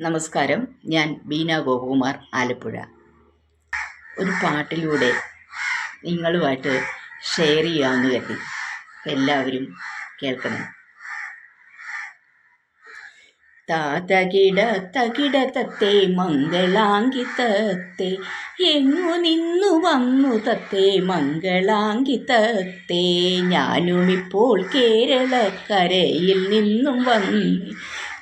നമസ്കാരം. ഞാൻ ബീന ഗോപകുമാർ ആലപ്പുഴ. ഒരു പാട്ടിലൂടെ നിങ്ങളുമായിട്ട് ഷെയർ ചെയ്യാമെന്ന് കരുതി. എല്ലാവരും കേൾക്കണം. താതകിട തകിട തത്തേ മംഗളാങ്കി തത്തേ എങ്ങു നിന്നു വന്നു തത്തെ മംഗളാങ്കി തത്തേ ഞാനുമിപ്പോൾ കേരളക്കരയിൽ നിന്നും വന്നു.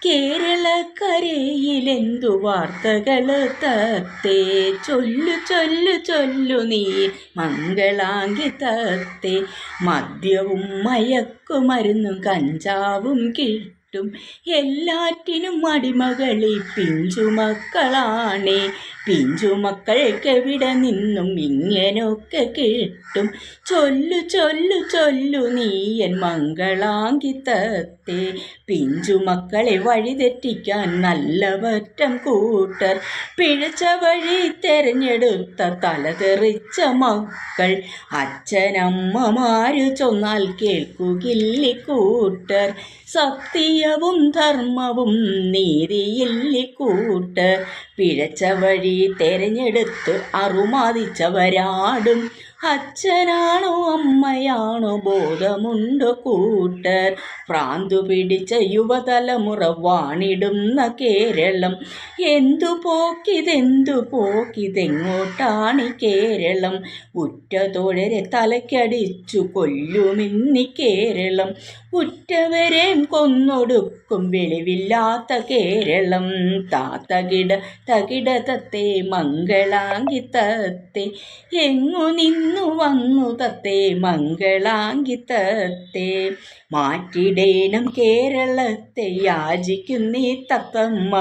കേരളക്കരയിലെന്തു വാർത്തകൾ തത്തേ? ചൊല്ലു ചൊല്ലു ചൊല്ലു നീ മംഗളാങ്കി തത്തേ. മദ്യവും മയക്കുമരുന്നും കഞ്ചാവും കിട്ടും. എല്ലാറ്റിനും അടിമകളി പിഞ്ചുമക്കളാണേ. പിഞ്ചുമക്കൾക്കെവിടെ നിന്നും ഇങ്ങനൊക്കെ കിട്ടും. ചൊല്ലു ചൊല്ലു ചൊല്ലു നീയൻ മംഗളാങ്കിത്തത്തെ. പിഞ്ചുമക്കളെ വഴിതെറ്റിക്കാൻ നല്ലവറ്റം കൂട്ടർ. പിഴച്ച വഴി തെരഞ്ഞെടുത്ത തലതെറിച്ച മക്കൾ. അച്ഛനമ്മമാര് ചൊന്നാൽ കേൾക്കുകില്ലി കൂട്ടർ. സത്യവും ധർമ്മവും നീതിയില്ലി കൂട്ടർ. പിഴച്ച വഴി തെരഞ്ഞെടുത്ത് അറുമാതിച്ചവരാടും. അച്ഛനാണോ അമ്മയാണോ ബോധമുണ്ടോ കൂട്ടർ? പ്രാന്തു പിടിച്ച യുവതലമുറ വാണിടുന്ന കേരളം. എന്തു പോക്കിതെന്തു പോക്കിതെങ്ങോട്ടാണ് കേരളം? ഉറ്റ തൊഴരെ തലക്കടിച്ചു കൊല്ലുമിന്നി കേരളം. ഉറ്റവരെയും കൊന്നൊടുക്കും വെളിവില്ലാത്ത കേരളം. താത്തകിട തകിട തത്തെ മംഗളാങ്കി തത്തെ. എങ്ങു നിന്നു വന്നു തത്തെ മംഗളാങ്കി തത്തെ. മാറ്റിടേണം കേരളത്തെ യാചിക്കുന്നീ തത്തമ്മ.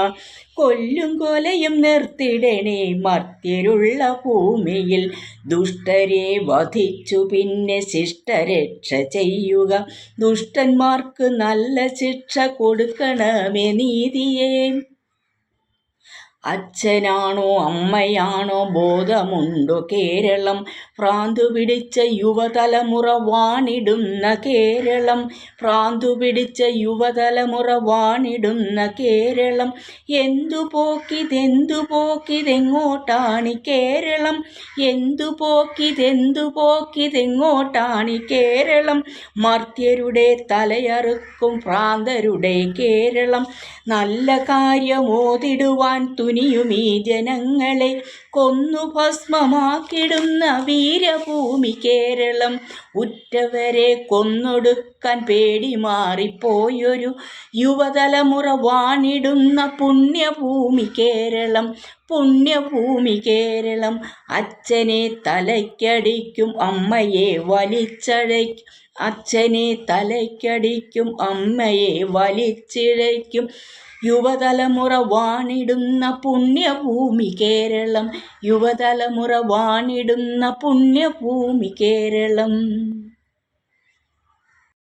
കൊല്ലും കൊലയും നിർത്തിടണേ മർത്യരുള്ള ഭൂമിയിൽ. ദുഷ്ടരെ വധിച്ചു പിന്നെ ശിഷ്ടരക്ഷ ചെയ്യുക. ദുഷ്ടന്മാർക്ക് നല്ല ശിക്ഷ കൊടുക്കണമേ നീതിയേ. അച്ഛനാണോ അമ്മയാണോ ബോധമുണ്ടോ കേരളം? ഭ്രാന്തു പിടിച്ച യുവതലമുറ വാണിടുന്ന കേരളം. ഭ്രാന്തു പിടിച്ച യുവതലമുറ വാണിടുന്ന കേരളം. എന്തു പോക്കിതെന്തു പോക്കിതെങ്ങോട്ടാണ് കേരളം? എന്തു പോക്കിതെന്തു പോക്കിതെങ്ങോട്ടാണ് കേരളം? മർത്യരുടെ തലയറുക്കും ഭ്രാന്തരുടെ കേരളം. നല്ല കാര്യമോതിടുവാൻ തുനിയുമീ ജനങ്ങളെ കൊന്നു ഭസ്മമാക്കിടുന്ന വീരഭൂമി കേരളം ഉറ്റവരെ കൊന്നൊടുക്കാൻ പേടി മാറിപ്പോയൊരു യുവതലമുറ വാണിടുന്ന പുണ്യഭൂമി കേരളം പുണ്യഭൂമി കേരളം അച്ഛനെ തലയ്ക്കടിക്കും അമ്മയെ വലിച്ചഴയ്ക്കും. അച്ഛനെ തലയ്ക്കടിക്കും അമ്മയെ വലിച്ചിഴയ്ക്കും. യുവതലമുറ വാണിടുന്ന പുണ്യഭൂമി കേരളം യുവതലമുറ വാണിടുന്ന പുണ്യഭൂമി കേരളം.